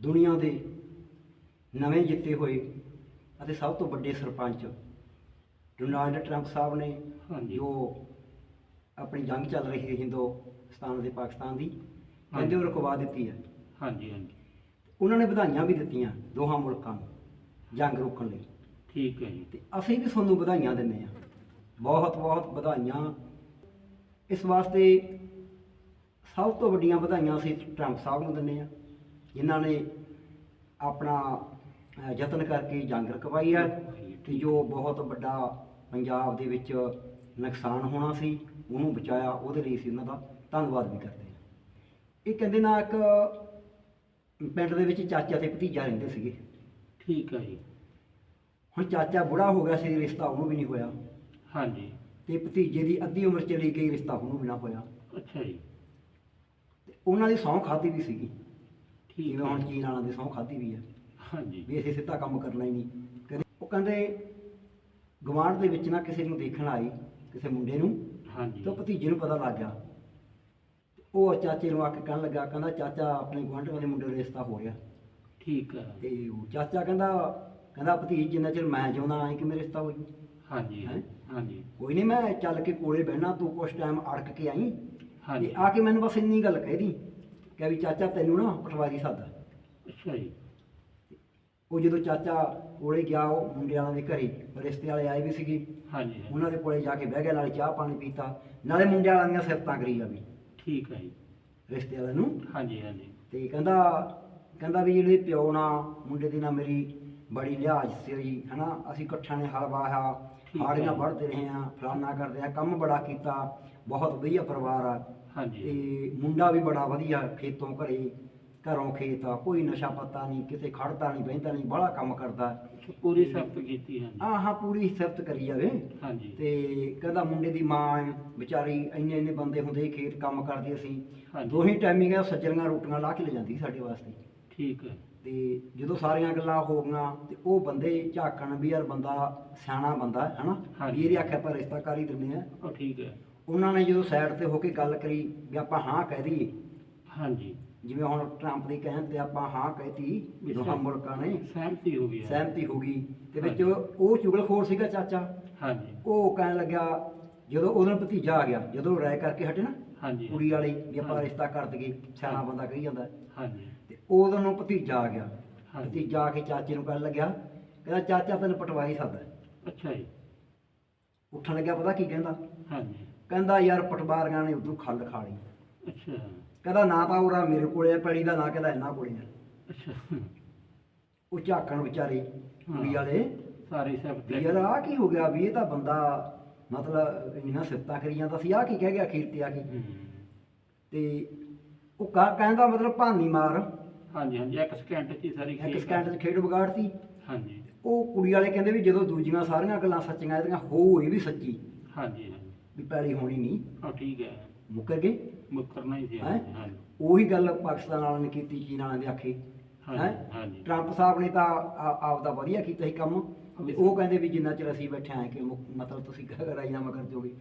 ਦੁਨੀਆ ਦੇ ਨਵੇਂ ਜਿੱਤੇ ਹੋਏ ਅਤੇ ਸਭ ਤੋਂ ਵੱਡੇ ਸਰਪੰਚ ਡੋਨਾਲਡ ਟਰੰਪ ਸਾਹਿਬ ਨੇ ਜੋ ਆਪਣੀ ਜੰਗ ਚੱਲ ਰਹੀ ਹੈ ਹਿੰਦੁਸਤਾਨ ਦੇ ਪਾਕਿਸਤਾਨ ਦੀ ਕਹਿੰਦੇ ਉਹ ਰੁਕਵਾ ਦਿੱਤੀ ਹੈ। ਹਾਂਜੀ ਹਾਂਜੀ। ਉਹਨਾਂ ਨੇ ਵਧਾਈਆਂ ਵੀ ਦਿੱਤੀਆਂ ਦੋਹਾਂ ਮੁਲਕਾਂ ਨੂੰ ਜੰਗ ਰੋਕਣ ਲਈ। ਠੀਕ ਹੈ ਜੀ। ਤੇ ਅਸੀਂ ਵੀ ਤੁਹਾਨੂੰ ਵਧਾਈਆਂ ਦਿੰਦੇ ਹਾਂ। ਬਹੁਤ ਬਹੁਤ ਵਧਾਈਆਂ। ਇਸ ਵਾਸਤੇ ਸਭ ਤੋਂ ਵੱਡੀਆਂ ਵਧਾਈਆਂ ਅਸੀਂ ਟਰੰਪ ਸਾਹਿਬ ਨੂੰ ਦਿੰਦੇ ਹਾਂ। ਜਿਨ੍ਹਾਂ ਨੇ ਆਪਣਾ ਯਤਨ ਕਰਕੇ ਜੰਗ ਰਕਵਾਈ ਹੈ ਤੇ ਜੋ ਬਹੁਤ ਵੱਡਾ ਪੰਜਾਬ ਦੇ ਵਿੱਚ ਨੁਕਸਾਨ ਹੋਣਾ ਸੀ ਉਹਨੂੰ ਬਚਾਇਆ ਉਹਦੇ ਲਈ ਅਸੀਂ ਉਹਨਾਂ ਦਾ ਧੰਨਵਾਦ ਵੀ ਕਰਦੇ ਹਾਂ। ਇਹ ਕਹਿੰਦੇ ਨਾ ਇੱਕ ਪਿੰਡ ਦੇ ਵਿੱਚ ਚਾਚਾ ਤੇ ਭਤੀਜਾ ਰਹਿੰਦੇ ਸੀਗੇ। ਠੀਕ ਹੈ ਜੀ। ਹੁਣ ਚਾਚਾ ਬੁੜਾ ਹੋ ਗਿਆ ਸੀ ਰਿਸ਼ਤਾ ਉਹਨੂੰ ਵੀ ਨਹੀਂ ਹੋਇਆ। ਹਾਂਜੀ। ਤੇ ਭਤੀਜੇ ਦੀ ਅੱਧੀ ਉਮਰ ਚਲੀ ਗਈ ਰਿਸ਼ਤਾ ਉਹਨੂੰ ਵੀ ਨਾ ਹੋਇਆ। ਅੱਛਾ ਜੀ। ਤੇ ਉਹਨਾਂ ਦੀ ਸਹੁੰ ਖਾਦੀ ਵੀ ਸੀਗੀ। ਠੀਕ ਜਿਵੇਂ ਹੈ। ਹੁਣ ਚੀਨ ਵਾਲਿਆਂ ਦੀ ਸਹੁੰ ਖਾਦੀ ਵੀ ਹੈ ਹਾਂਜੀ। ਵੀ ਅਸੀਂ ਸਿੱਧਾ ਕੰਮ ਹੀ ਨਹੀਂ। ਕਹਿੰਦੇ ਉਹ ਕਹਿੰਦੇ ਗਵਾਂਢ ਦੇ ਵਿੱਚ ਨਾ ਕਿਸੇ ਨੂੰ ਦੇਖਣ ਆਈ ਕਿਸੇ ਮੁੰਡੇ ਨੂੰ ਹਾਂਜੀ। ਤੇ ਭਤੀਜੇ ਨੂੰ ਪਤਾ ਲੱਗ ਗਿਆ। ਉਹ ਚਾਚੇ ਨੂੰ ਆ ਕੇ ਕਹਿਣ ਲੱਗਾ ਕਹਿੰਦਾ ਚਾਚਾ ਆਪਣੇ ਗੁਆਂਢ ਦੇ ਮੁੰਡੇ ਦਾ ਰਿਸ਼ਤਾ ਹੋ ਰਿਹਾ। ਠੀਕ ਹੈ ਤੇ ਉਹ ਚਾਚਾ ਕਹਿੰਦਾ ਕਹਿੰਦਾ ਭਤੀਜ ਜਿੰਨਾ ਚਿਰ ਮੈਂ ਜਿਉਂਦਾ ਆਏ ਕਿ ਮੇਰਾ ਰਿਸ਼ਤਾ ਹੋ ਜੂ ਹਾਂਜੀ ਹੈਂ? ਹਾਂਜੀ। ਕੋਈ ਨਹੀਂ ਮੈਂ ਚੱਲ ਕੇ ਕੋਲੇ ਬਹਿਣਾ ਤੂੰ ਕੁਛ ਟਾਈਮ ਅੜਕ ਕੇ ਆਈ। ਹਾਂਜੀ। ਤੇ ਆ ਕੇ ਮੈਨੂੰ ਬਸ ਇੰਨੀ ਗੱਲ ਕਹਿ ਦੀ। ਕਿ ਵੀ ਚਾਚਾ ਤੈਨੂੰ ਨਾ ਪਟਵਾਰੀ ਸੱਦ। ਅੱਛਾ ਜੀ। ਉਹ ਜਦੋਂ ਚਾਚਾ ਕੋਲੇ ਗਿਆ ਉਹ ਮੁੰਡੇ ਵਾਲਿਆਂ ਦੇ ਘਰੇ ਰਿਸ਼ਤੇ ਵਾਲੇ ਆਏ ਵੀ ਸੀਗੇ। ਹਾਂਜੀ ਹਾਂਜੀ। ਉਹਨਾਂ ਦੇ ਕੋਲੇ ਜਾ ਕੇ ਬਹਿ ਗਿਆ ਨਾਲੇ ਚਾਹ ਪਾਣੀ ਪੀਤਾ। ਨਾਲੇ ਮੁੰਡੇ ਵਾਲਿਆਂ ਦੀਆਂ ਸਿਫਤਾਂ ਕਰੀ ਜਾਵੀ ਠੀਕ ਹੈ ਜੀ। ਰਿਸ਼ਤੇ ਵਾਲਿਆਂ ਨੂੰ। ਹਾਂਜੀ ਹਾਂਜੀ। ਤੇ ਕਹਿੰਦਾ ਕਹਿੰਦਾ ਵੀ ਜਿਹੜੇ ਪਿਓ ਨਾਲ ਮੁੰਡੇ ਦੀ ਨਾਲ ਮੇਰੀ ਬੜੀ ਲਿਹਾਜ਼ ਸੀ ਹਨਾ? ਅਸੀਂ ਇਕੱਠਿਆਂ ਨੇ ਹਲ ਵਾਹਿਆ ਹੈ। ਹਾੜੀਆਂ ਵੜਦੇ ਰਹੇ ਆ ਫਲਾਨਾ ਕਰਦੇ ਆ ਕੰਮ ਬੜਾ ਕੀਤਾ ਬਹੁਤ ਵਧੀਆ ਪਰਿਵਾਰ ਆ। ਹਾਂਜੀ। ਤੇ ਮੁੰਡਾ ਵੀ ਬੜਾ ਵਧੀਆ ਖੇਤੋਂ ਘਰੇ ਘਰੋਂ ਖੇਤ ਆ ਕੋਈ ਨਸ਼ਾ ਪੱਤਾ ਨਹੀਂ ਕਿਤੇ ਖੜਦਾ ਨਹੀਂ ਬਹਿੰਦਾ ਨਹੀਂ ਬੜਾ ਕੰਮ ਕਰਦਾ। ਪੂਰੀ ਸਖਤ ਕੀਤੀ ਹਾਂਜੀ ਆਹ ਹਾਂ ਪੂਰੀ ਸਿਫਤ ਕਰੀ ਜਾਵੇ। ਹਾਂਜੀ। ਤੇ ਕਹਿੰਦਾ ਮੁੰਡੇ ਦੀ ਮਾਂ ਹੈ, ਵਿਚਾਰੀ ਇੰਨੇ ਇੰਨੇ ਬੰਦੇ ਹੁੰਦੇ ਖੇਤ ਕੰਮ ਕਰਦੇ ਅਸੀਂ। ਹਾਂਜੀ। ਦੋਹੀ ਟਾਈਮਿੰਗ ਸੱਜਰੀਆਂ ਰੋਟੀਆਂ ਲਾ ਕੇ ਲੈ ਜਾਂਦੀ ਸੀ ਸਾਡੇ ਵਾਸਤੇ। ਠੀਕ ਹੈ। ਤੇ ਜਦੋਂ ਸਾਰੀਆਂ ਗੱਲਾਂ ਹੋ ਗਈਆਂ ਤੇ ਉਹ ਬੰਦੇ ਝਾਕਣ ਵੀ ਯਾਰ ਬੰਦਾ ਸਿਆਣਾ ਬੰਦਾ ਹੈ ਹਨਾ। ਵੀ ਇਹਦੇ ਆਖਿਆ ਆਪਾਂ ਰਿਸ਼ਤਾ ਕਰ ਹੀ। ਦਿੰਦੇ ਆ ਉਹ ਠੀਕ ਹੈ। ਉਹਨਾਂ ਨੇ ਜਦੋਂ ਸਾਈਡ ਤੇ ਹੋ ਕੇ ਗੱਲ ਕਰੀ ਵੀ ਆਪਾਂ ਹਾਂ ਕਹਿ ਦਈਏ। ਹਾਂਜੀ। ਜਿਵੇਂ ਹੁਣ ਟਰੰਪ ਦੀ ਕਹਿਣ ਤੇ ਆਪਾਂ ਹਾਂ ਕਹਿਤੀ ਦੋਹਾਂ ਮੁਲਕਾਂ ਨੇ। ਸਹਿਮਤੀ ਹੋ ਗਈ ਸਹਿਮਤੀ ਹੋ ਗਈ। ਤੇ ਵਿੱਚ। ਉਹ ਚੁਗਲਖੋਰ ਸੀਗਾ ਚਾਚਾ। ਹਾਂਜੀ। ਉਹ ਕਹਿਣ ਲੱਗਿਆ ਜਦੋਂ ਉਹਦਾ ਭਤੀਜਾ ਆ ਗਿਆ ਜਦੋਂ ਰਾਇ ਕਰਕੇ ਹਟੇ ਨਾ ਹਾਂਜੀ। ਕੁੜੀ ਵਾਲੀ ਵੀ ਆਪਾਂ। ਰਿਸ਼ਤਾ ਕਰ ਦਈਏ ਸਿਆਣਾ ਬੰਦਾ ਕਹੀ ਜਾਂਦਾ। ਹਾਂਜੀ। ਉਦੋਂ ਨੂੰ ਭਤੀਜਾ ਆ ਗਿਆ। ਹਾਂਜੀ। ਭਤੀਜਾ ਆ ਕੇ ਚਾਚੇ ਨੂੰ ਕਹਿਣ ਲੱਗਿਆ ਕਹਿੰਦਾ ਚਾਚਾ ਤੈਨੂੰ ਪਟਵਾਰੀ ਸੱਦ ਅੱਛਾ ਜੀ। ਉੱਠਣ ਲੱਗਿਆ ਪਤਾ ਕੀ ਕਹਿੰਦਾ? ਹਾਂਜੀ। ਕਹਿੰਦਾ ਯਾਰ ਪਟਵਾਰੀਆਂ ਨੇ ਉਦੋਂ ਖੱਲ ਖਾ ਲਈ। ਅੱਛਾ। ਕਹਿੰਦਾ ਨਾ ਤਾਂ ਉਹਦਾ ਮੇਰੇ ਕੋਲੇ ਆ ਪੈੜੀ ਦਾ ਨਾ ਕਹਿੰਦਾ ਇਹਨਾਂ ਕੋਲੇ ਆ। ਅੱਛਾ। ਉਹ ਝਾਕਣ ਵਿਚਾਰੇ ਕੁੜੀ ਵਾਲੇ ਸਾਰੀ ਸਖਤ ਵੀ ਯਾਰ ਆ ਕੀ ਹੋ ਗਿਆ ਵੀ ਇਹ ਤਾਂ ਬੰਦਾ ਮਤਲਬ ਇੰਨੀਆਂ ਸਿਫਤਾਂ ਕਰੀ ਜਾਂਦਾ ਸੀ ਆ ਕੀ ਕਹਿ ਗਿਆ ਅਖੀਰ ਤੇ ਆ ਕੇ। ਤੇ ਉਹ ਕਾ ਕਹਿੰਦਾ ਮਤਲਬ ਭਾਨੀ ਮਾਰ ਹਾਂਜੀ ਹਾਂਜੀ ਇੱਕ ਸਕਿੰਟ ਚ ਹੀ ਸਾਰੀ ਇੱਕ ਖੇਡ ਸਕਿੰਟ 'ਚ ਖੇਡ ਵਿਗਾੜਤੀ। ਹਾਂਜੀ। ਉਹ ਕੁੜੀ ਵਾਲੇ ਕਹਿੰਦੇ ਵੀ ਜਦੋਂ ਦੂਜੀਆਂ ਸਾਰੀਆਂ ਗੱਲਾਂ ਸੱਚੀਆਂ ਇਹਦੀਆਂ ਹੋ ਇਹ ਵੀ ਸੱਚੀ। ਹਾਂਜੀ ਹਾਂਜੀ। ਵੀ ਪੈਲੀ ਹੋਣੀ ਨਹੀਂ। ਉਹ ਠੀਕ ਹੈ। ਮੁੱਕਰ ਗਏ? ਮੁਕਰਨਾ ਹੀ ਸੀ ਹੈਂ? ਹਾਂਜੀ ਹਾਂਜੀ। ਉਹੀ ਗੱਲ ਪਾਕਿਸਤਾਨ ਵਾਲਿਆਂ ਨੇ ਕੀਤੀ ਚੀਨ ਵਾਲਿਆਂ ਦੇ ਆਖੇ। ਹਾਂਜੀ ਹੈਂ? ਹਾਂਜੀ। ਟਰੰਪ ਸਾਹਿਬ ਨੇ ਤਾਂ ਆ- ਆਪ ਦਾ ਵਧੀਆ ਕੀਤਾ ਸੀ ਕੰਮ। ਤੇ ਉਹ ਕਹਿੰਦੇ ਵੀ ਜਿੰਨਾ ਚਿਰ ਅਸੀਂ ਬੈਠੇ ਆਂ ਕਿ ਮੁ- ਮਤਲਬ ਤੁਸੀਂ ਰਾਜੀਨਾਮਾ ਕਰ ਦਿਓਗੇ।